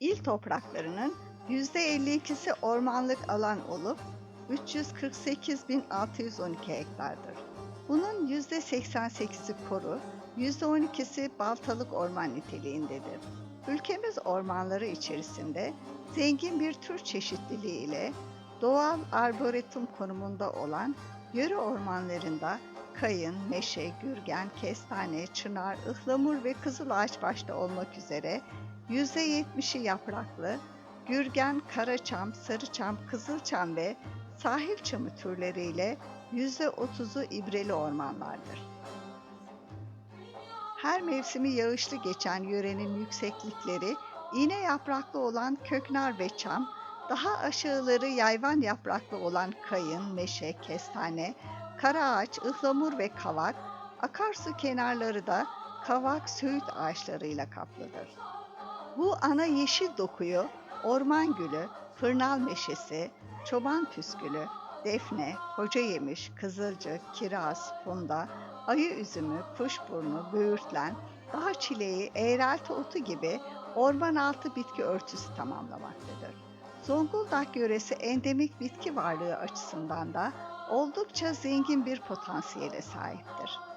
İl topraklarının %52'si ormanlık alan olup 348.612 hektardır. Bunun %88'i koru, %12'si baltalık orman niteliğindedir. Ülkemiz ormanları içerisinde zengin bir tür çeşitliliği ile doğal arboretum konumunda olan yöre ormanlarında kayın, meşe, gürgen, kestane, çınar, ıhlamur ve kızılağaç başta olmak üzere %70'i yapraklı, gürgen, karaçam, sarıçam, kızılçam ve sahil çamı türleriyle %30'u ibreli ormanlardır. Her mevsimi yağışlı geçen yörenin yükseklikleri iğne yapraklı olan köknar ve çam, daha aşağıları yayvan yapraklı olan kayın, meşe, kestane, karaağaç, ıhlamur ve kavak, akarsu kenarları da kavak, söğüt ağaçlarıyla kaplıdır. Bu ana yeşil dokuyu orman gülü, fırnal meşesi, çoban püskülü, defne, koca yemiş, kızılcık, kiraz, funda, ayı üzümü, kuşburnu, böğürtlen, dağ çileği, eğrelti otu gibi orman altı bitki örtüsü tamamlamaktadır. Zonguldak yöresi endemik bitki varlığı açısından da oldukça zengin bir potansiyele sahiptir.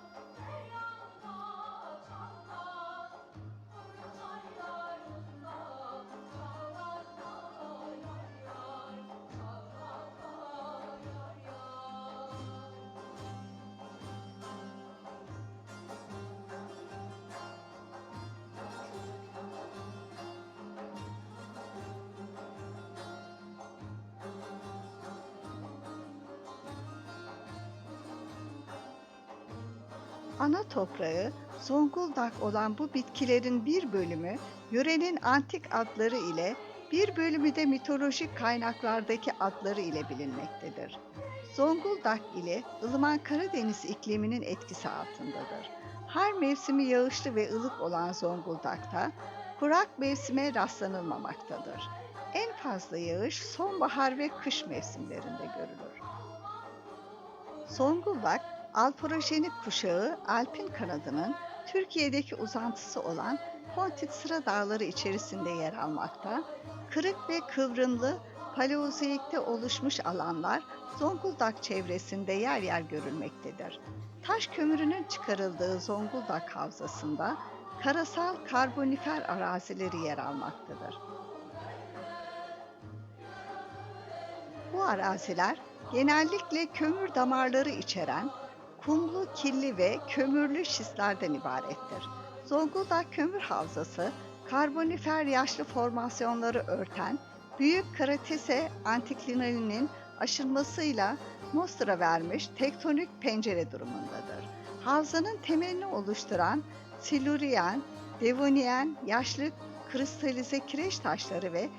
Toprağı Zonguldak olan bu bitkilerin bir bölümü yörenin antik adları ile bir bölümü de mitolojik kaynaklardaki adları ile bilinmektedir. Zonguldak ile ılıman Karadeniz ikliminin etkisi altındadır. Her mevsimi yağışlı ve ılık olan Zonguldak'ta kurak mevsime rastlanılmamaktadır. En fazla yağış sonbahar ve kış mevsimlerinde görülür. Zonguldak, Alporojenik kuşağı Alpin kanadının Türkiye'deki uzantısı olan Pontit Sıra Dağları içerisinde yer almakta, kırık ve kıvrımlı Paleozoik'te oluşmuş alanlar Zonguldak çevresinde yer yer görülmektedir. Taş kömürünün çıkarıldığı Zonguldak Havzası'nda karasal karbonifer arazileri yer almaktadır. Bu araziler genellikle kömür damarları içeren kumlu, kirli ve kömürlü şistlerden ibarettir. Zonguldak Kömür Havzası, karbonifer yaşlı formasyonları örten Büyük Kratese antiklinalinin aşılmasıyla Mostra vermiş tektonik pencere durumundadır. Havzanın temelini oluşturan Silurian, Devonian, yaşlı kristalize kireç taşları ve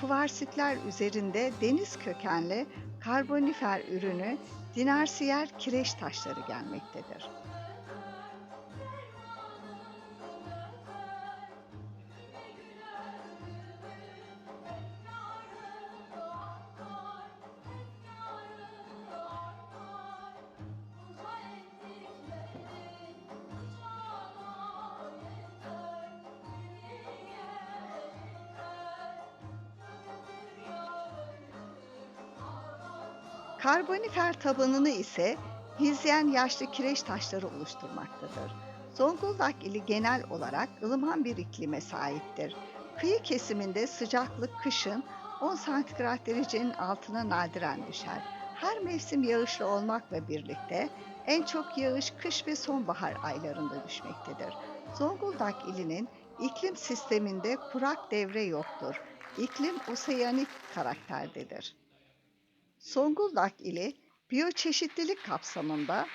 kuvarsitler üzerinde deniz kökenli karbonifer ürünü dinarsiyer kireç taşları gelmektedir. Karbonifer tabanını ise hizyen yaşlı kireç taşları oluşturmaktadır. Zonguldak ili genel olarak ılıman bir iklime sahiptir. Kıyı kesiminde sıcaklık kışın 10 santigrat derecenin altına nadiren düşer. Her mevsim yağışlı olmakla birlikte en çok yağış kış ve sonbahar aylarında düşmektedir. Zonguldak ilinin iklim sisteminde kurak devre yoktur. İklim oseanik karakterdedir. Zonguldak ili biyoçeşitlilik kapsamında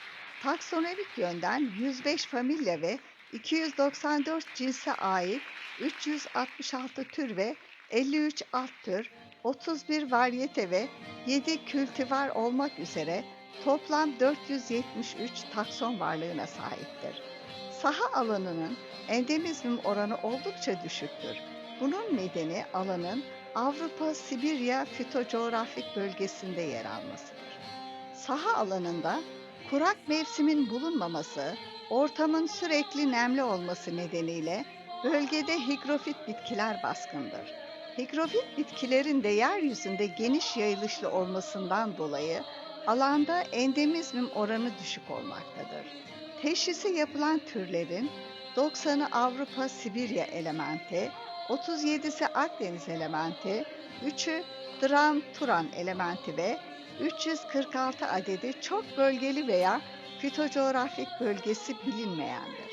taksonomik yönden 105 familya ve 294 cinse ait 366 tür ve 53 alt tür, 31 varyete ve 7 kültivar olmak üzere toplam 473 takson varlığına sahiptir. Saha alanının endemizm oranı oldukça düşüktür. Bunun nedeni alanın Avrupa-Sibirya fitocoğrafik bölgesinde yer almasıdır. Saha alanında kurak mevsimin bulunmaması, ortamın sürekli nemli olması nedeniyle bölgede higrofit bitkiler baskındır. Higrofit bitkilerin de yeryüzünde geniş yayılışlı olmasından dolayı alanda endemizm oranı düşük olmaktadır. Teşhisi yapılan türlerin 90'ı Avrupa Sibirya elementi, 37'si Akdeniz elementi, 3'ü Dram Turan elementi ve 346 adedi çok bölgeli veya fitocoğrafik bölgesi bilinmeyendir.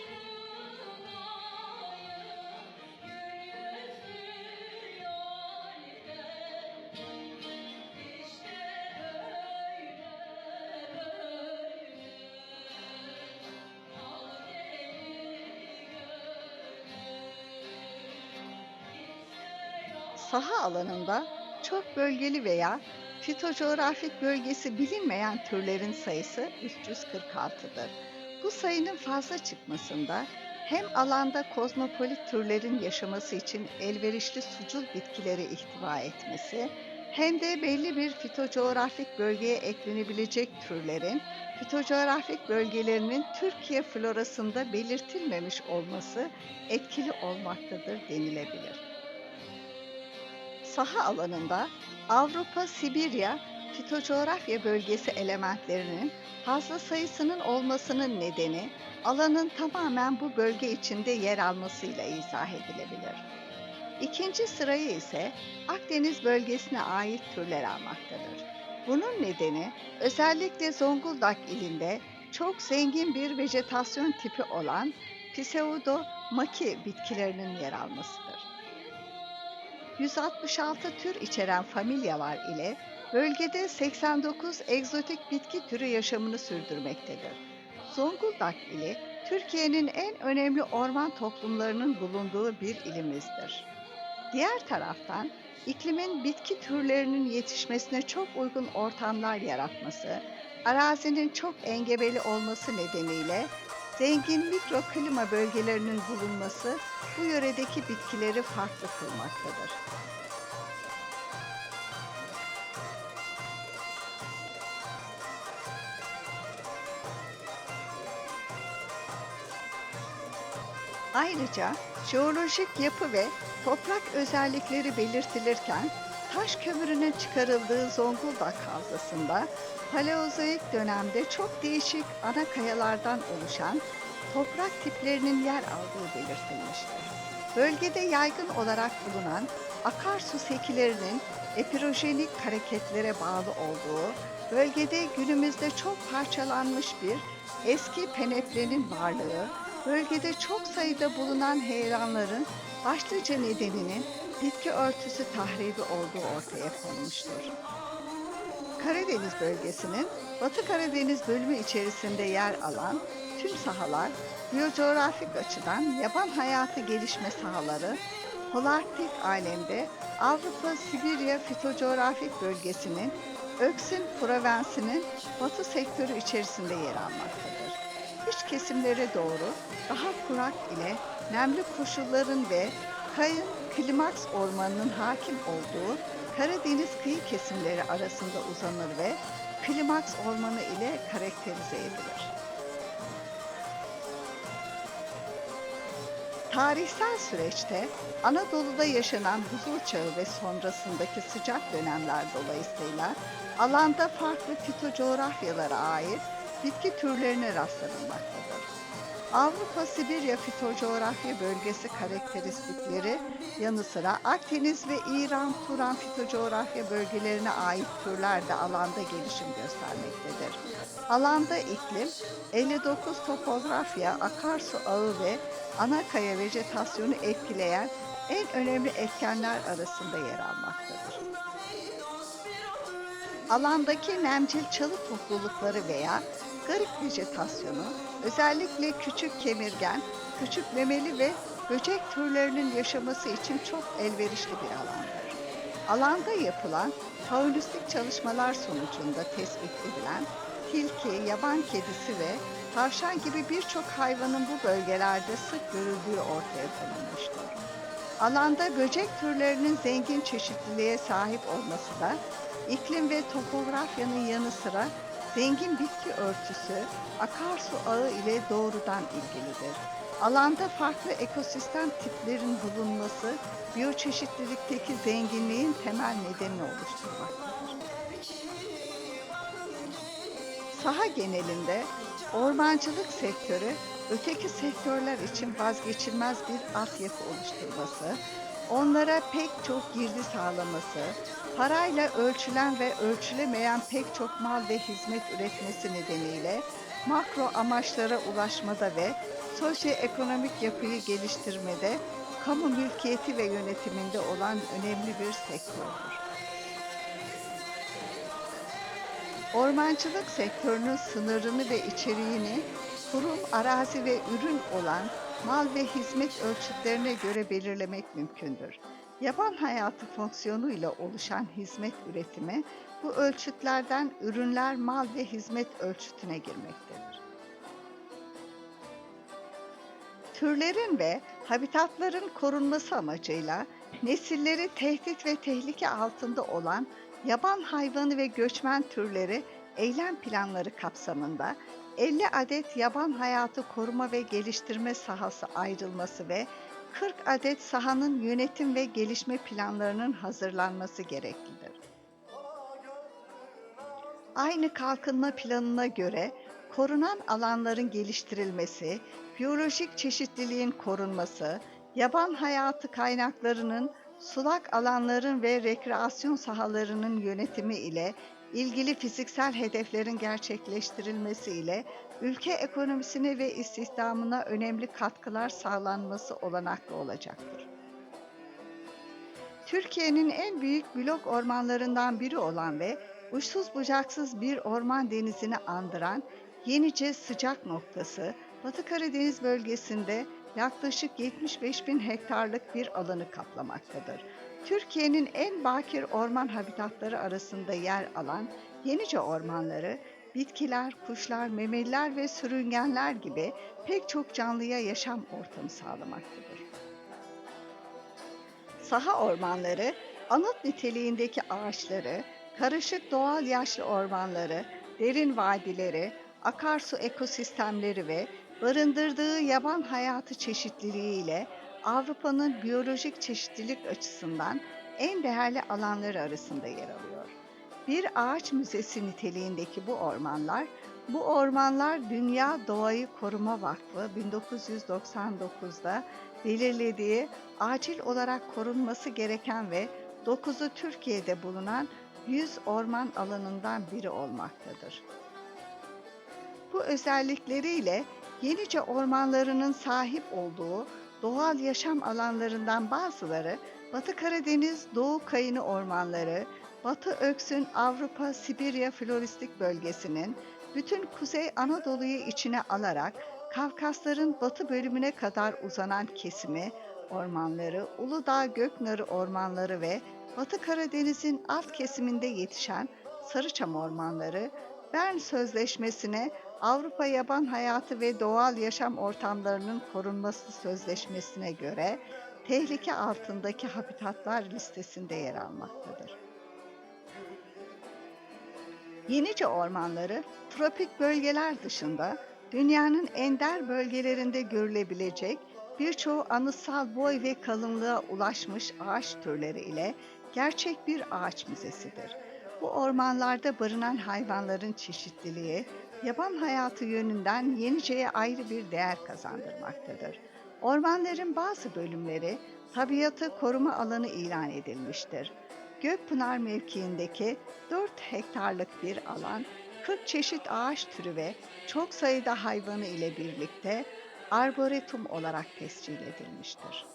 Saha alanında çok bölgeli veya fitocoğrafik bölgesi bilinmeyen türlerin sayısı 346'dır. Bu sayının fazla çıkmasında hem alanda kozmopolit türlerin yaşaması için elverişli sucul bitkileri ihtiva etmesi, hem de belli bir fitocoğrafik bölgeye eklenebilecek türlerin fitocoğrafik bölgelerinin Türkiye florasında belirtilmemiş olması etkili olmaktadır denilebilir. Saha alanında Avrupa Sibirya fitocoğrafya bölgesi elementlerinin fazla sayısının olmasının nedeni alanın tamamen bu bölge içinde yer almasıyla izah edilebilir. İkinci sırayı ise Akdeniz bölgesine ait türler almaktadır. Bunun nedeni özellikle Zonguldak ilinde çok zengin bir vejetasyon tipi olan Pseudo maki bitkilerinin yer almasıdır. 166 tür içeren familyalar ile bölgede 89 egzotik bitki türü yaşamını sürdürmektedir. Zonguldak ili Türkiye'nin en önemli orman toplumlarının bulunduğu bir ilimizdir. Diğer taraftan iklimin bitki türlerinin yetişmesine çok uygun ortamlar yaratması, arazinin çok engebeli olması nedeniyle zengin mikroklima bölgelerinin bulunması bu yöredeki bitkileri farklı kılmaktadır. Ayrıca jeolojik yapı ve toprak özellikleri belirtilirken taş kömürünün çıkarıldığı Zonguldak Havzası'nda Paleozoik dönemde çok değişik ana kayalardan oluşan toprak tiplerinin yer aldığı belirtilmiştir. Bölgede yaygın olarak bulunan akarsu sekilerinin epirojenik hareketlere bağlı olduğu, bölgede günümüzde çok parçalanmış bir eski peneplenin varlığı, bölgede çok sayıda bulunan heyranların başlıca nedeninin bitki örtüsü tahribi olduğu ortaya konmuştur. Karadeniz bölgesinin Batı Karadeniz bölümü içerisinde yer alan tüm sahalar biyocoğrafik açıdan yaban hayatı gelişme sahaları Holarktik alemde Avrupa Sibirya fitocoğrafik bölgesinin Öksin Provensi'nin batı sektörü içerisinde yer almaktadır. İç kesimlere doğru daha kurak ile nemli koşulların ve kayın klimaks ormanının hakim olduğu Karadeniz kıyı kesimleri arasında uzanır ve klimaks ormanı ile karakterize edilir. Tarihsel süreçte Anadolu'da yaşanan buzul çağı ve sonrasındaki sıcak dönemler dolayısıyla alanda farklı fitocoğrafyalara ait bitki türlerine rastlanılmaktadır. Avrupa Sibirya fitocoğrafya bölgesi karakteristikleri yanı sıra Akdeniz ve İran Turan fitocoğrafya bölgelerine ait türler de alanda gelişim göstermektedir. Alanda iklim 59 topografya, akarsu ağı ve ana kaya vejetasyonu etkileyen en önemli etkenler arasında yer almaktadır. Alandaki nemcil çalı toplulukları veya garip vejetasyonu özellikle küçük kemirgen, küçük memeli ve böcek türlerinin yaşaması için çok elverişli bir alandır. Alanda yapılan faunistik çalışmalar sonucunda tespit edilen tilki, yaban kedisi ve tavşan gibi birçok hayvanın bu bölgelerde sık görüldüğü ortaya konulmuştur. Alanda böcek türlerinin zengin çeşitliliğe sahip olması da iklim ve topografyanın yanı sıra zengin bitki örtüsü akarsu ağı ile doğrudan ilgilidir. Alanda farklı ekosistem tiplerin bulunması biyoçeşitlilikteki zenginliğin temel nedenini oluşturmaktadır. Saha genelinde ormancılık sektörü öteki sektörler için vazgeçilmez bir altyapı oluşturması, onlara pek çok girdi sağlaması, parayla ölçülen ve ölçülemeyen pek çok mal ve hizmet üretmesi nedeniyle makro amaçlara ulaşmada ve sosyoekonomik yapıyı geliştirmede kamu mülkiyeti ve yönetiminde olan önemli bir sektördür. Ormancılık sektörünün sınırını ve içeriğini kurum, arazi ve ürün olan mal ve hizmet ölçütlerine göre belirlemek mümkündür. Yaban hayatı fonksiyonuyla oluşan hizmet üretimi bu ölçütlerden ürünler, mal ve hizmet ölçütüne girmektedir. Türlerin ve habitatların korunması amacıyla nesilleri tehdit ve tehlike altında olan yaban hayvanı ve göçmen türleri eylem planları kapsamında 50 adet yaban hayatı koruma ve geliştirme sahası ayrılması ve 40 adet sahanın yönetim ve gelişme planlarının hazırlanması gereklidir. Aynı kalkınma planına göre korunan alanların geliştirilmesi, biyolojik çeşitliliğin korunması, yaban hayatı kaynaklarının, sulak alanların ve rekreasyon sahalarının yönetimi ile ilgili fiziksel hedeflerin gerçekleştirilmesi ile ülke ekonomisine ve istihdamına önemli katkılar sağlanması olanaklı olacaktır. Türkiye'nin en büyük blok ormanlarından biri olan ve uçsuz bucaksız bir orman denizini andıran Yenice sıcak noktası, Batı Karadeniz bölgesinde yaklaşık 75 bin hektarlık bir alanı kaplamaktadır. Türkiye'nin en bakir orman habitatları arasında yer alan Yenice ormanları, bitkiler, kuşlar, memeliler ve sürüngenler gibi pek çok canlıya yaşam ortamı sağlamaktadır. Saha ormanları, anıt niteliğindeki ağaçları, karışık doğal yaşlı ormanları, derin vadileri, akarsu ekosistemleri ve barındırdığı yaban hayatı çeşitliliğiyle Avrupa'nın biyolojik çeşitlilik açısından en değerli alanları arasında yer alıyor. Bir ağaç müzesi niteliğindeki bu ormanlar, bu ormanlar Dünya Doğayı Koruma Vakfı 1999'da belirlediği acil olarak korunması gereken ve 9'u Türkiye'de bulunan 100 orman alanından biri olmaktadır. Bu özellikleriyle Yenice ormanlarının sahip olduğu doğal yaşam alanlarından bazıları Batı Karadeniz Doğu Kayını ormanları, Batı Öksün Avrupa Sibirya Floristik bölgesinin bütün Kuzey Anadolu'yu içine alarak Kafkasların batı bölümüne kadar uzanan kesimi, ormanları, Uludağ Göknarı ormanları ve Batı Karadeniz'in alt kesiminde yetişen Sarıçam ormanları, Bern Sözleşmesi'ne Avrupa Yaban Hayatı ve Doğal Yaşam Ortamlarının Korunması Sözleşmesi'ne göre tehlike altındaki habitatlar listesinde yer almaktadır. Yenice ormanları tropik bölgeler dışında dünyanın ender bölgelerinde görülebilecek birçoğu anıtsal boy ve kalınlığa ulaşmış ağaç türleri ile gerçek bir ağaç müzesidir. Bu ormanlarda barınan hayvanların çeşitliliği, yaban hayatı yönünden Yenice'ye ayrı bir değer kazandırmaktadır. Ormanların bazı bölümleri tabiatı koruma alanı ilan edilmiştir. Gökpınar mevkiindeki 4 hektarlık bir alan 40 çeşit ağaç türü ve çok sayıda hayvanı ile birlikte arboretum olarak tescil edilmiştir.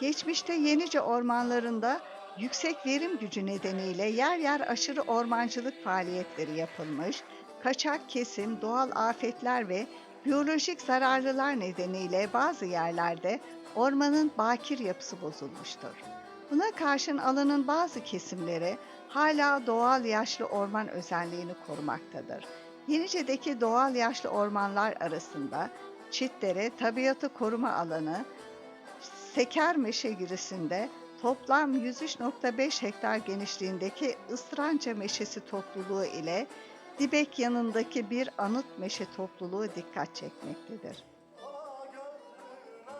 Geçmişte Yenice ormanlarında yüksek verim gücü nedeniyle yer yer aşırı ormancılık faaliyetleri yapılmış, kaçak kesim, doğal afetler ve biyolojik zararlılar nedeniyle bazı yerlerde ormanın bakir yapısı bozulmuştur. Buna karşın alanın bazı kesimleri hala doğal yaşlı orman özelliğini korumaktadır. Yenice'deki doğal yaşlı ormanlar arasında Çitdere Tabiatı Koruma Alanı, Seker Meşe Girisi'nde toplam 103.5 hektar genişliğindeki Istranca Meşesi topluluğu ile Dibek yanındaki bir anıt meşe topluluğu dikkat çekmektedir.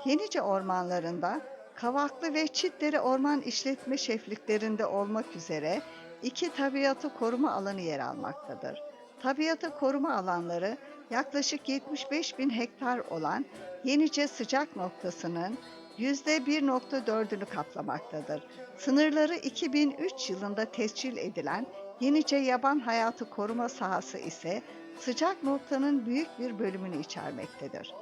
Yenice ormanlarında Kavaklı ve Çitdere Orman İşletme Şefliklerinde olmak üzere iki tabiatı koruma alanı yer almaktadır. Tabiatı koruma alanları yaklaşık 75 bin hektar olan Yenice sıcak noktasının %1.4'ünü kaplamaktadır. Sınırları 2003 yılında tescil edilen Yenice yaban hayatı koruma sahası ise sıcak noktanın büyük bir bölümünü içermektedir.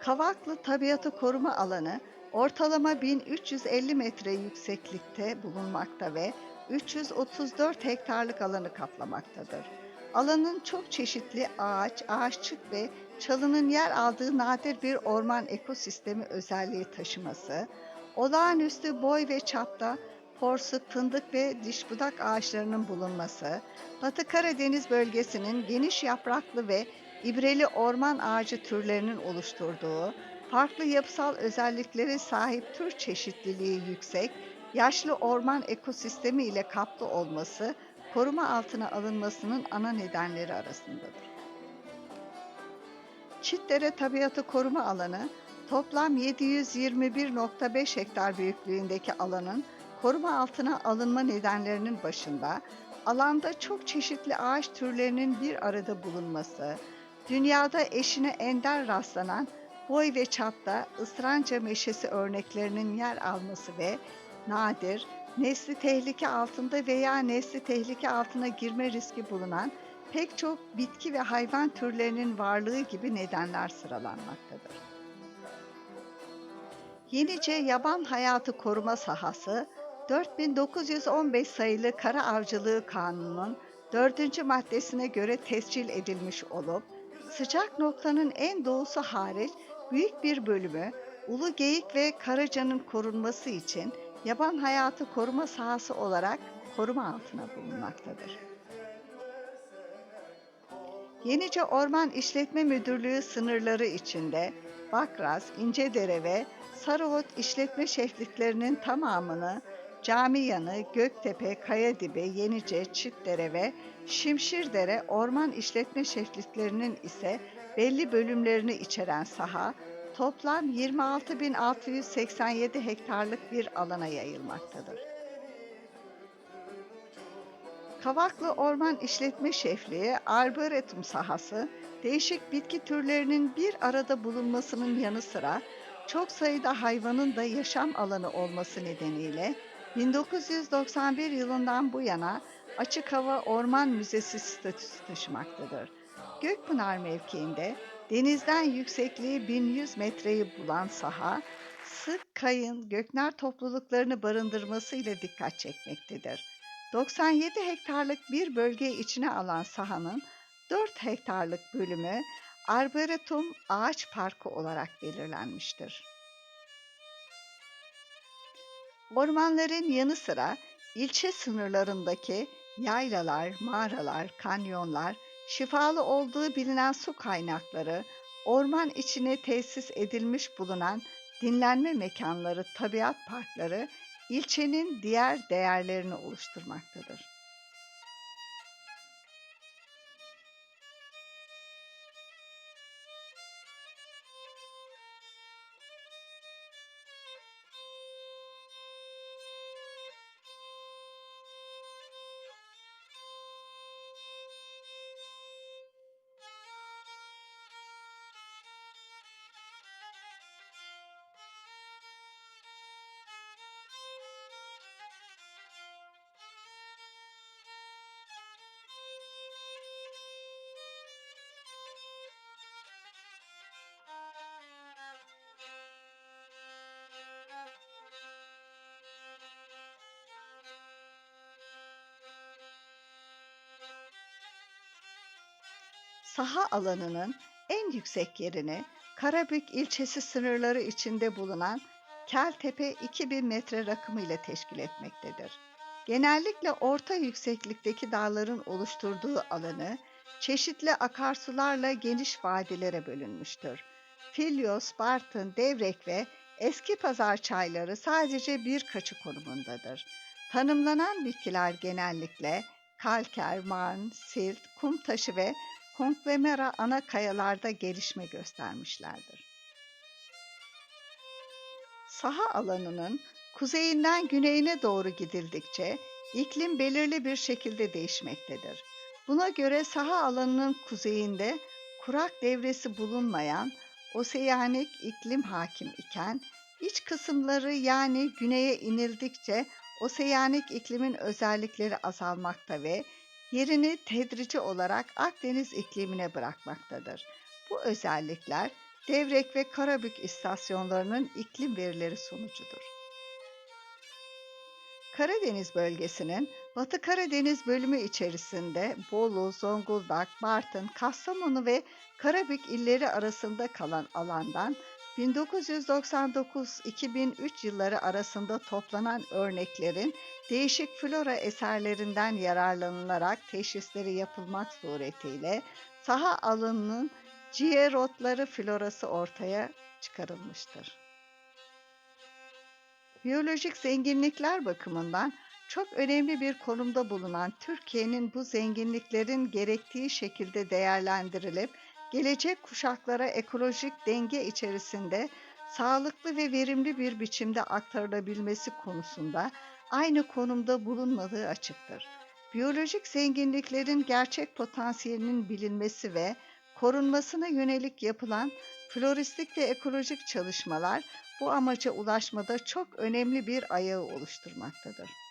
Kavaklı Tabiatı Koruma Alanı ortalama 1350 metre yükseklikte bulunmakta ve 334 hektarlık alanı kaplamaktadır. Alanın çok çeşitli ağaç, ağaççık ve çalının yer aldığı nadir bir orman ekosistemi özelliği taşıması, olağanüstü boy ve çapta porsuk, fındık ve dişbudak ağaçlarının bulunması, Batı Karadeniz bölgesinin geniş yapraklı ve ibreli orman ağacı türlerinin oluşturduğu, farklı yapısal özelliklere sahip tür çeşitliliği yüksek, yaşlı orman ekosistemi ile kaplı olması, koruma altına alınmasının ana nedenleri arasındadır. Çitdere Tabiatı Koruma Alanı, toplam 721.5 hektar büyüklüğündeki alanın koruma altına alınma nedenlerinin başında, alanda çok çeşitli ağaç türlerinin bir arada bulunması, dünyada eşine ender rastlanan boy ve çapta ısranca meşesi örneklerinin yer alması ve nadir, nesli tehlike altında veya nesli tehlike altına girme riski bulunan pek çok bitki ve hayvan türlerinin varlığı gibi nedenler sıralanmaktadır. Yenice Yaban Hayatı Koruma Sahası 4915 sayılı Kara Avcılığı Kanunu'nun 4. maddesine göre tescil edilmiş olup sıcak noktanın en doğusu hariç büyük bir bölümü Ulu Geyik ve Karaca'nın korunması için yaban hayatı koruma sahası olarak koruma altına bulunmaktadır. Yenice Orman İşletme Müdürlüğü sınırları içinde Bakraz, İncedere ve Sarıot işletme şefliklerinin tamamını Camiyanı, Göktepe, Kayadibe, Yenice, Çitdere ve Şimşirdere orman işletme şefliklerinin ise belli bölümlerini içeren saha toplam 26.687 hektarlık bir alana yayılmaktadır. Kavaklı Orman İşletme Şefliği Arboretum sahası değişik bitki türlerinin bir arada bulunmasının yanı sıra çok sayıda hayvanın da yaşam alanı olması nedeniyle 1991 yılından bu yana açık hava orman müzesi statüsü taşımaktadır. Gökpınar mevkiinde denizden yüksekliği 1100 metreyi bulan saha, sık kayın, göknar topluluklarını barındırması ile dikkat çekmektedir. 97 hektarlık bir bölge içine alan sahanın 4 hektarlık bölümü Arboretum Ağaç Parkı olarak belirlenmiştir. Ormanların yanı sıra ilçe sınırlarındaki yaylalar, mağaralar, kanyonlar, şifalı olduğu bilinen su kaynakları, orman içine tesis edilmiş bulunan dinlenme mekanları, tabiat parkları ilçenin diğer değerlerini oluşturmaktadır. Saha alanının en yüksek yerini Karabük ilçesi sınırları içinde bulunan Keltepe 2000 metre rakımı ile teşkil etmektedir. Genellikle orta yükseklikteki dağların oluşturduğu alanı çeşitli akarsularla geniş vadilere bölünmüştür. Filyos, Bartın, Devrek ve Eski Pazar çayları sadece birkaçı konumundadır. Tanımlanan bitkiler genellikle kalker, marn, silt, kum taşı ve konglomera ana kayalarda gelişme göstermişlerdir. Saha alanının kuzeyinden güneyine doğru gidildikçe iklim belirli bir şekilde değişmektedir. Buna göre saha alanının kuzeyinde kurak devresi bulunmayan oseanik iklim hakim iken iç kısımları yani güneye inildikçe oseanik iklimin özellikleri azalmakta ve yerini tedrici olarak Akdeniz iklimine bırakmaktadır. Bu özellikler Devrek ve Karabük istasyonlarının iklim verileri sonucudur. Karadeniz bölgesinin Batı Karadeniz bölümü içerisinde Bolu, Zonguldak, Bartın, Kastamonu ve Karabük illeri arasında kalan alandan 1999-2003 yılları arasında toplanan örneklerin değişik flora eserlerinden yararlanılarak teşhisleri yapılmak suretiyle saha alanının ciğerotları florası ortaya çıkarılmıştır. Biyolojik zenginlikler bakımından çok önemli bir konumda bulunan Türkiye'nin bu zenginliklerin gerektiği şekilde değerlendirilip gelecek kuşaklara ekolojik denge içerisinde sağlıklı ve verimli bir biçimde aktarılabilmesi konusunda aynı konumda bulunmadığı açıktır. Biyolojik zenginliklerin gerçek potansiyelinin bilinmesi ve korunmasına yönelik yapılan floristik ve ekolojik çalışmalar bu amaca ulaşmada çok önemli bir ayağı oluşturmaktadır.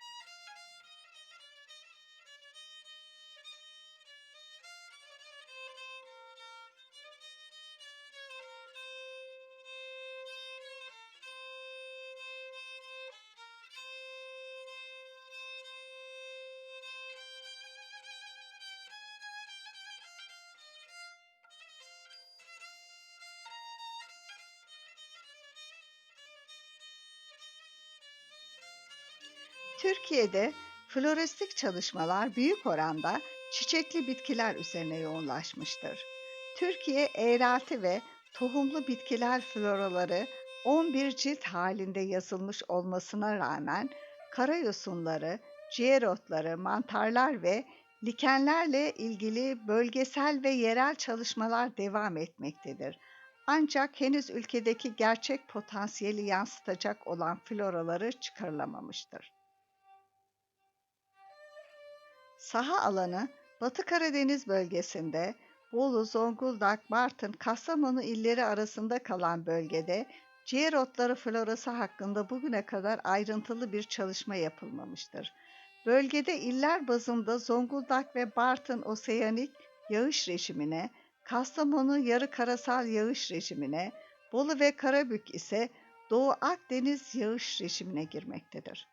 Türkiye'de floristik çalışmalar büyük oranda çiçekli bitkiler üzerine yoğunlaşmıştır. Türkiye eğrelti ve tohumlu bitkiler floraları 11 cilt halinde yazılmış olmasına rağmen karayosunları, ciğerotları, mantarlar ve likenlerle ilgili bölgesel ve yerel çalışmalar devam etmektedir. Ancak henüz ülkedeki gerçek potansiyeli yansıtacak olan floraları çıkarılamamıştır. Saha alanı Batı Karadeniz bölgesinde Bolu, Zonguldak, Bartın, Kastamonu illeri arasında kalan bölgede ciğer otları florası hakkında bugüne kadar ayrıntılı bir çalışma yapılmamıştır. Bölgede iller bazında Zonguldak ve Bartın oseanik yağış rejimine, Kastamonu yarı karasal yağış rejimine, Bolu ve Karabük ise Doğu Akdeniz yağış rejimine girmektedir.